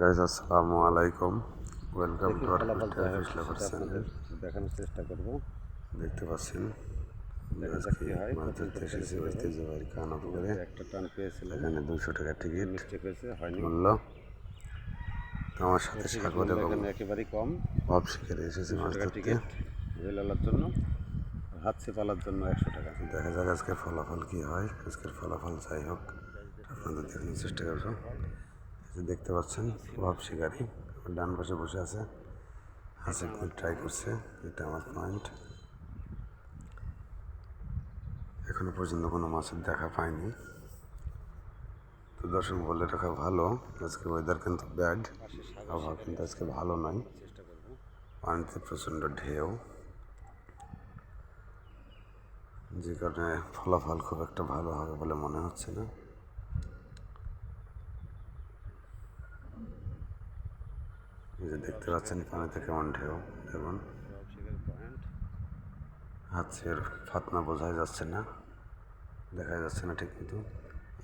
Guys আসসালামু আলাইকুম welcome to আর দেখানোর চেষ্টা করব। দেখতে পাচ্ছেন? একটা টান পেয়েছিলাম এখানে দুশো টাকা টিকিট মূল্য আমার সাথে সাগর এবং একেবারেই কম। ভাব এসেছি মাছ টিকিট জন্য হাত পালার জন্য একশো টাকা। দেখা যাক আজকের ফলাফল কি হয়। আজকের ফলাফল যাই হোক আপনাদের দেখানোর চেষ্টা করব। দেখতে পাচ্ছেন ভাব শিকারি। ডান পাশে বসে আছে। হাসি ট্রাই করছে, এটা আমার পয়েন্ট এখনও পর্যন্ত কোনো মাছের দেখা পাইনি। তো দর্শক বলে রাখা ভালো। আজকে ওয়েদার কিন্তু ব্যাড আবহাওয়া কিন্তু আজকে ভালো নয়। পানিতে প্রচণ্ড ঢেউ। যে কারণে ফলাফল খুব একটা ভালো হবে বলে মনে হচ্ছে না। যে দেখতে পাচ্ছেন পানিতে কেমন ঢেউ, দেখুন। হাতের ফাতনা বোঝাই যাচ্ছে না দেখা যাচ্ছে না ঠিক মতো।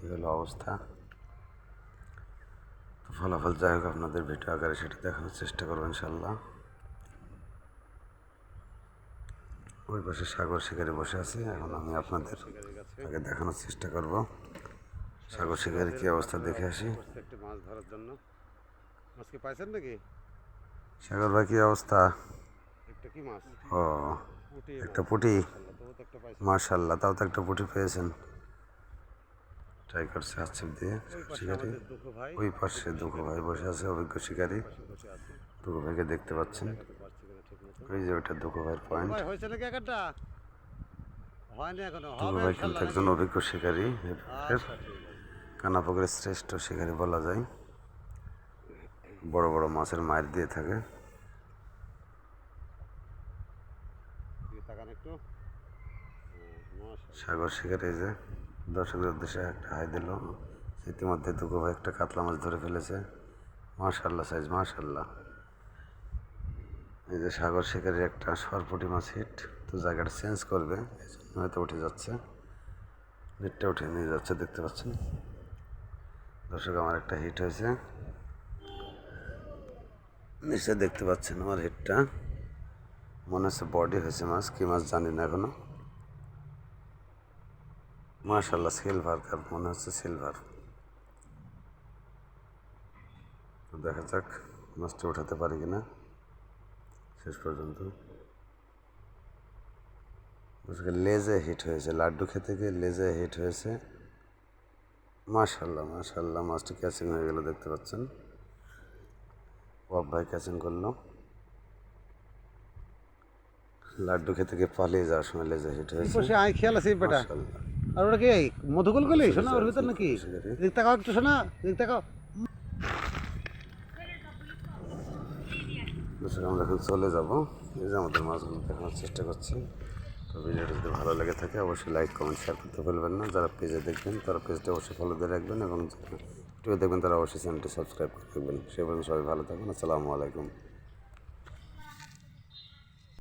এই হলো অবস্থা। তো ফলাফল যাই হোক, আপনাদের ভিডিও আকারে সেটা দেখানোর চেষ্টা করব ইনশাল্লাহ ওই পাশে সাগর শিকারি বসে আছে, এখন আমি আপনাদের আগে দেখানোর চেষ্টা করব। সাগর শিকারি কী অবস্থা দেখে আসি। মাছ ধরার জন্য। মাছ কি পাইছেন নাকি? সাগর ভাই কী অবস্থা? ও একটা পুটি? মার্শাল্লাহ তাও তো একটা পুটি পেয়েছেন। ট্রাই করছে হাত দিয়ে। শিকারি? ওই পাশে দুঃখু ভাই বসে আছে অভিজ্ঞ শিকারি। দুঃখু ভাইকে দেখতে পাচ্ছেন। ওই যে ওইটা দুঃখু ভাইয়ের পয়েন্ট দুঃখু ভাই কিন্তু একজন অভিজ্ঞ শিকারি আচ্ছা কানাপুকুরের শ্রেষ্ঠ শিকারি বলা যায়। বড় বড় মাছের মায়ের দিয়ে থাকে। একটু। সাগর শিকারি এই যে দর্শকদের উদ্দেশ্যে একটা হাই দিল। ইতিমধ্যে দুঃখু ভাই একটা কাতলা মাছ ধরে ফেলেছে। মাশাল্লাহ সাইজ মাশাল্লাহ এই যে সাগর শিকারির একটা সরপুটি মাছ হিট তো জায়গাটা চেঞ্জ করবে এই জন্য হয়তো উঠে যাচ্ছে। নেটটা উঠে নিয়ে যাচ্ছে দেখতে পাচ্ছেন? দর্শক আমার একটা হিট হয়েছে। নিশ্চয় দেখতে পাচ্ছেন আমার হিটটা মনে হচ্ছে বডি হয়েছে মাছ, কী মাছ জানি না এখনও। মাশাল্লাহ সিলভার কাপ মনে হচ্ছে সিলভার দেখা যাক, মাছটা উঠাতে পারি কিনা। শেষ পর্যন্ত। লেজে হিট হয়েছে, লাড্ডু খেতে গিয়ে লেজে হিট হয়েছে। মাশাল্লাহ মাশাল্লাহ মাছটি ক্যাচিং হয়ে গেল, দেখতে পাচ্ছেন। ভাই ক্যাচিং করল। লাড্ডু খেতে গিয়ে পালিয়ে যাওয়ার সময় লেজে হিট হয়েছে আয় খেয়াল আছে বেটা। আর ওটা কি মধুকুল গলি শোনা ওর ভিতর নাকি? এদিক তাকাও একটু শোনা এদিক তাকাও। আমরা এখন চলে যাব। এই যে আমাদের মাছগুলো দেখানোর চেষ্টা করছি। তো ভিডিওটা যদি ভালো লেগে থাকে অবশ্যই লাইক কমেন্ট শেয়ার করতে ভুলবেন না। যারা পেজে দেখবেন তারা পেজটা অবশ্যই ফলো দিয়ে রাখবেন এবং ইউটিউবে দেখবেন তারা অবশ্যই চ্যানেলটি সাবস্ক্রাইব করে রাখবেন। সে পর্যন্ত সবাই ভালো থাকবেন। আসসালামু আলাইকুম।